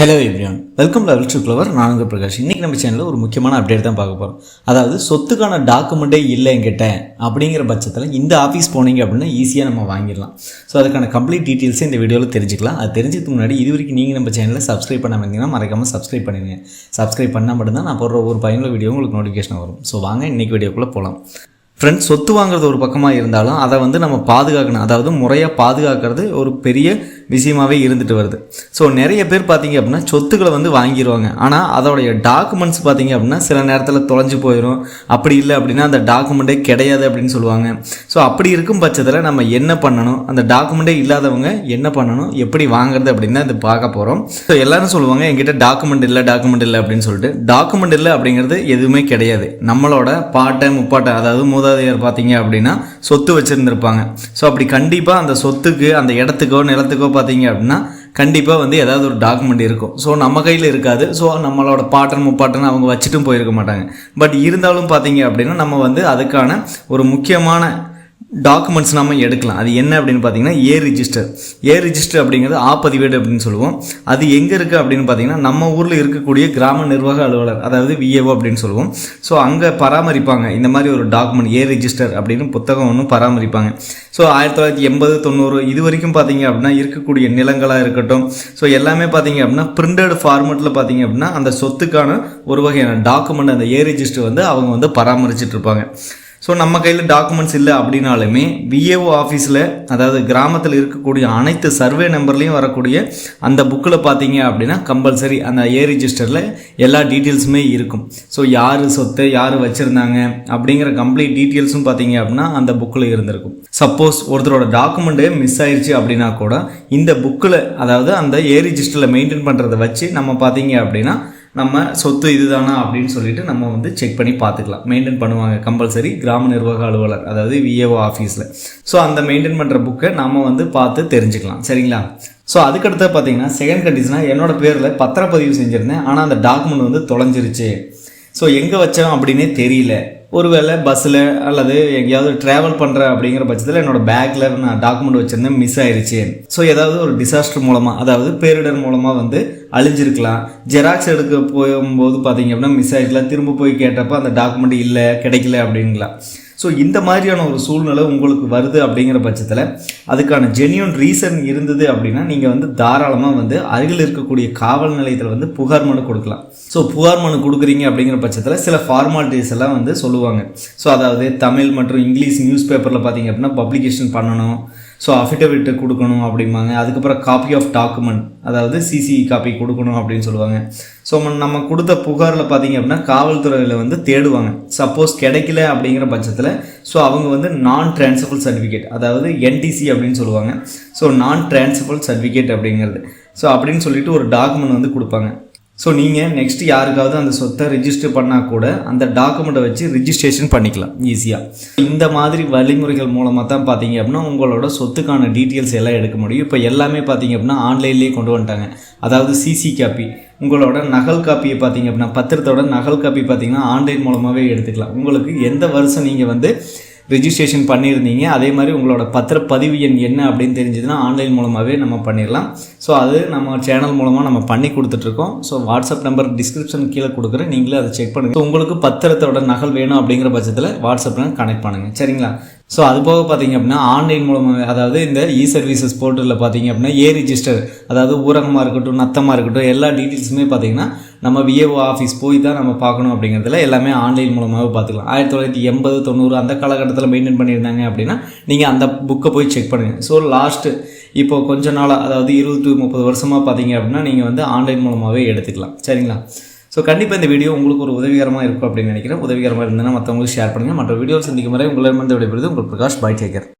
Hello everyone welcome level to flower நானுங்க பிரகாஷ். இன்றைக்கி நம்ம சேனலில் ஒரு முக்கியமான அப்டேட் தான் பார்க்க போகிறோம் அதாவது சொத்துக்கான டாக்குமெண்ட்டே இல்லை என்கிட்ட அப்படிங்கிற பட்சத்தில் இந்த ஆஃபீஸ் போனீங்க அப்படின்னா ஈஸியாக நம்ம வாங்கிடலாம். ஸோ அதுக்கான கம்ப்ளீட் டீட்டெயில்ஸை இந்த வீடியோவில் தெரிஞ்சுக்கலாம். அது தெரிஞ்சதுக்கு முன்னாடி இது வரைக்கும் நீங்கள் நம்ம சேனலில் சப்ஸ்கிரைப் பண்ணாமல் இருந்தீங்கன்னா மறக்காமல் சப்ஸ்கிரைப் பண்ணிடுங்க. சப்ஸ்கிரைப் பண்ணால் மட்டும்தான் நான் போடுற ஒரு பயனுள்ள வீடியோ உங்களுக்கு நோட்டிஃபிகேஷன் வரும். ஸோ வாங்க இன்றைக்கி வீடியோக்குள்ளே போகலாம் ஃப்ரெண்ட்ஸ் சொத்து வாங்குறது ஒரு பக்கமாக இருந்தாலும் அதை வந்து நம்ம பாதுகாக்கணும். அதாவது முறையாக பாதுகாக்கிறது ஒரு பெரிய விஷயமாவே இருந்துட்டு வருது. ஸோ நிறைய பேர் பார்த்தீங்க அப்படின்னா சொத்துக்களை வந்து வாங்கிடுவாங்க ஆனால் அதோடைய டாக்குமெண்ட்ஸ் பார்த்தீங்க அப்படின்னா சில நேரத்தில் தொலைஞ்சு போயிடும் அப்படி இல்லை அப்படின்னா அந்த டாக்குமெண்ட்டே கிடையாது அப்படின்னு சொல்லுவாங்க. ஸோ அப்படி இருக்கும் பட்சத்தில் நம்ம என்ன பண்ணணும்? அந்த டாக்குமெண்ட்டே இல்லாதவங்க என்ன பண்ணணும்? எப்படி வாங்குறது அப்படின்னு தான் இது பார்க்க போகிறோம் ஸோ எல்லாரும் சொல்லுவாங்க என்கிட்ட டாக்குமெண்ட் இல்லை டாக்குமெண்ட் இல்லை அப்படின்னு சொல்லிட்டு. டாக்குமெண்ட் இல்லை அப்படிங்கிறது எதுவுமே கிடையாது. நம்மளோட பாட்டை முப்பாட்டை அதாவது மூதாதையர் பார்த்தீங்க அப்படின்னா சொத்து வச்சுருந்துருப்பாங்க. ஸோ அப்படி கண்டிப்பாக அந்த சொத்துக்கு அந்த இடத்துக்கோ நிலத்துக்கோ பார்த்தீங்க அப்படின்னா கண்டிப்பாக வந்து ஏதாவது ஒரு டாக்குமெண்ட் இருக்கும். ஸோ நம்ம கையில் இருக்காது. ஸோ நம்மளோட பாட்டன் முப்பாட்டன் அவங்க வச்சுட்டும் போயிருக்க மாட்டாங்க. பட் இருந்தாலும் பார்த்தீங்க அப்படின்னா நம்ம வந்து அதுக்கான ஒரு முக்கியமான டாக்குமெண்ட்ஸ் நம்ம எடுக்கலாம். அது என்ன அப்படின்னு பார்த்தீங்கன்னா ஏ ரிஜிஸ்டர் ஏ ரிஜிஸ்டர் அப்படிங்கிறது ஆப்பதிவேடு அப்படின்னு சொல்லுவோம். அது எங்கே இருக்குது அப்படின்னு பார்த்தீங்கன்னா நம்ம ஊரில் இருக்கக்கூடிய கிராம நிர்வாக அலுவலர் அதாவது விஏஓ அப்படின்னு சொல்லுவோம். ஸோ அங்கே பராமரிப்பாங்க. இந்த மாதிரி ஒரு டாக்குமெண்ட் ஏ ரிஜிஸ்டர் அப்படின்னு புத்தகம் ஒன்று பராமரிப்பாங்க. ஸோ ஆயிரத்தி தொள்ளாயிரத்தி எண்பது தொண்ணூறு இது வரைக்கும் பார்த்தீங்க அப்படின்னா இருக்கக்கூடிய நிலங்களாக இருக்கட்டும். ஸோ எல்லாமே பார்த்தீங்க அப்படின்னா பிரிண்டட் ஃபார்மெட்டில் பார்த்தீங்க அப்படின்னா அந்த சொத்துக்கான ஒரு வகையான டாக்குமெண்ட் அந்த ஏ ரிஜிஸ்டர் வந்து அவங்க வந்து பராமரிச்சுட்டு இருப்பாங்க. ஸோ நம்ம கையில் டாக்குமெண்ட்ஸ் இல்லை அப்படின்னாலுமே விஏஓ ஆஃபீஸில் அதாவது கிராமத்தில் இருக்கக்கூடிய அனைத்து சர்வே நம்பர்லேயும் வரக்கூடிய அந்த புக்கில் பார்த்தீங்க அப்படின்னா கம்பல்சரி அந்த ஏ ரிஜிஸ்டரில் எல்லா டீட்டெயில்ஸுமே இருக்கும். ஸோ யார் சொத்தை யார் வச்சுருந்தாங்க அப்படிங்கிற கம்ப்ளீட் டீட்டெயில்ஸும் பார்த்தீங்க அப்படின்னா அந்த புக்கில் இருந்திருக்கும். சப்போஸ் ஒருத்தரோட டாக்குமெண்ட்டே மிஸ் ஆயிடுச்சு அப்படின்னா கூட இந்த புக்கில் அதாவது அந்த ஏ ரிஜிஸ்டரில் மெயின்டைன் பண்ணுறதை வச்சு நம்ம பார்த்தீங்க அப்படின்னா நம்ம சொத்து இதுதானா அப்படின்னு சொல்லிட்டு நம்ம வந்து செக் பண்ணி பார்த்துக்கலாம். மெயின்டைன் பண்ணுவாங்க கம்பல்சரி கிராம நிர்வாக அலுவலர் அதாவது விஏஓ ஆஃபீஸில் ஸோ அந்த மெயின்டைன் பண்ணுற புக்கை நம்ம வந்து பார்த்து தெரிஞ்சுக்கலாம். சரிங்களா? ஸோ அதுக்கடுத்து பார்த்தீங்கன்னா செகண்ட் கண்டிஷனாக என்னோட பேரில் பத்திரப்பதிவு செஞ்சுருந்தேன். ஆனால் அந்த டாக்குமெண்ட் வந்து தொலைஞ்சிருச்சு. ஸோ எங்கே வச்சோம் அப்படின்னே தெரியல. ஒருவேளை பஸ்ஸில் அல்லது எங்கேயாவது ட்ராவல் பண்ணுறேன் அப்படிங்கிற பட்சத்தில் என்னோடய பேக்கில் நான் டாக்குமெண்ட் வச்சுருந்தேன் மிஸ் ஆயிடுச்சு ஸோ ஏதாவது ஒரு டிசாஸ்டர் மூலமாக அதாவது பேரிடர் மூலமாக வந்து அழிஞ்சிருக்கலாம். ஜெராக்ஸ் எடுக்க போகும்போது பார்த்தீங்க அப்படின்னா மிஸ் ஆகிருக்கலாம் திரும்ப போய் கேட்டப்போ அந்த டாக்குமெண்ட் இல்லை கிடைக்கல அப்படிங்களா ஸோ இந்த மாதிரியான ஒரு சூழ்நிலை உங்களுக்கு வருது அப்படிங்கிற பட்சத்தில் அதுக்கான ஜென்யூன் ரீசன் இருந்தது அப்படின்னா நீங்கள் வந்து தாராளமாக வந்து அருகில் இருக்கக்கூடிய காவல் நிலையத்தில் வந்து புகார் மனு கொடுக்கலாம். ஸோ புகார் மனு கொடுக்குறீங்க அப்படிங்கிற பட்சத்தில் சில ஃபார்மாலிட்டிஸ் எல்லாம் வந்து சொல்லுவாங்க. ஸோ அதாவது தமிழ் மற்றும் இங்கிலீஷ் நியூஸ் பேப்பரில் பார்த்தீங்க அப்படின்னா பப்ளிகேஷன் பண்ணணும். ஸோ அஃபிடவிட் கொடுக்கணும் அப்படிம்பாங்க. அதுக்கப்புறம் காப்பி ஆஃப் டாக்குமெண்ட் அதாவது சிசி காப்பி கொடுக்கணும் அப்படின்னு சொல்லுவாங்க. ஸோ நம்ம கொடுத்த புகாரில் பார்த்தீங்க அப்படின்னா காவல்துறையில் வந்து தேடுவாங்க. சப்போஸ் கிடைக்கல அப்படிங்கிற பட்சத்தில் ஸோ அவங்க வந்து நான் டிரான்ஸ்ஃபர் சர்டிஃபிகேட் அதாவது என்டிசி அப்படின்னு சொல்லுவாங்க. ஸோ நான் டிரான்ஸ்ஃபர் சர்டிஃபிகேட் அப்படிங்கிறது. ஸோ அப்படின்னு சொல்லிட்டு ஒரு டாக்குமெண்ட் வந்து கொடுப்பாங்க. ஸோ நீங்கள் நெக்ஸ்ட் யாருக்காவது அந்த சொத்தை ரிஜிஸ்டர் பண்ணால் கூட அந்த டாக்குமெண்ட்டை வச்சு ரிஜிஸ்ட்ரேஷன் பண்ணிக்கலாம் ஈஸியாக இந்த மாதிரி வழிமுறைகள் மூலமாக தான் பார்த்தீங்க அப்படின்னா உங்களோட சொத்துக்கான டீட்டெயில்ஸ் எல்லாம் எடுக்க முடியும். இப்போ எல்லாமே பார்த்தீங்க அப்படின்னா ஆன்லைன்லேயே கொண்டு வந்துட்டாங்க. அதாவது சிசி காப்பி உங்களோட நகல் காப்பியை பார்த்தீங்க அப்படின்னா பத்திரத்தோட நகல் காப்பி பார்த்தீங்கன்னா ஆன்லைன் மூலமாகவே எடுத்துக்கலாம். உங்களுக்கு எந்த வருஷம் நீங்கள் வந்து ரிஜிஸ்ட்ரேஷன் பண்ணியிருந்தீங்க. அதே மாதிரி உங்களோட பத்திரப்பதிவு எண் என்ன அப்படின்னு தெரிஞ்சதுன்னா ஆன்லைன் மூலமாகவே நம்ம பண்ணிடலாம் ஸோ அது நம்ம சேனல் மூலமாக நம்ம பண்ணி கொடுத்துட்ருக்கோம். ஸோ வாட்ஸ்அப் நம்பர் டிஸ்கிரிப்ஷன் கீழே கொடுக்குறேன். நீங்களே அதை செக் பண்ணுங்கள் ஸோ உங்களுக்கு பத்திரத்தோட நகல் வேணும் அப்படிங்கிற பட்சத்தில் வாட்ஸ்அப்பில் கனெக்ட் பண்ணுங்கள் சரிங்களா? ஸோ அது போக பார்த்தீங்க அப்படின்னா ஆன்லைன் மூலமாக அதாவது இந்த இ சர்வீசஸ் போர்ட்டலில் பார்த்தீங்க அப்படின்னா ஏ ரிஜிஸ்டர் அதாவது ஊரகமாக இருக்கட்டும் நத்தமாக இருக்கட்டும் எல்லா டீட்டெயில்ஸுமே பார்த்தீங்கன்னா நம்ம விஏஓ ஆஃபீஸ் போய் தான் நம்ம பார்க்கணும் அப்படிங்கிறதுல எல்லாமே ஆன்லைன் மூலமாகவே பார்த்துக்கலாம். ஆயிரத்தி தொள்ளாயிரத்தி எண்பது தொண்ணூறு அந்த காலகட்டத்தில் மெயின்டைன் பண்ணியிருந்தாங்க அப்படின்னா நீங்கள் அந்த புக்கை போய் செக் பண்ணுங்கள் ஸோ லாஸ்ட்டு இப்போ கொஞ்ச நாளாக அதாவது இருபது டு முப்பது வருஷமாக பார்த்தீங்க அப்படின்னா நீங்கள் வந்து ஆன்லைன் மூலமாகவே எடுத்துக்கலாம். சரிங்களா? ஸோ கண்டிப்பாக இந்த வீடியோ உங்களுக்கு ஒரு உதவிகரமாக இருக்கும் அப்படின்னு நினைக்கிறேன். உதவிகரமாக இருந்ததுன்னா மற்றவங்களுக்கு ஷேர் பண்ணுங்கள் மற்ற வீடியோ சந்திக்கும் வரை உங்களிடமிருந்து விடைபெறுது உங்கள் பிரகாஷ் பாய் டேக்கர்.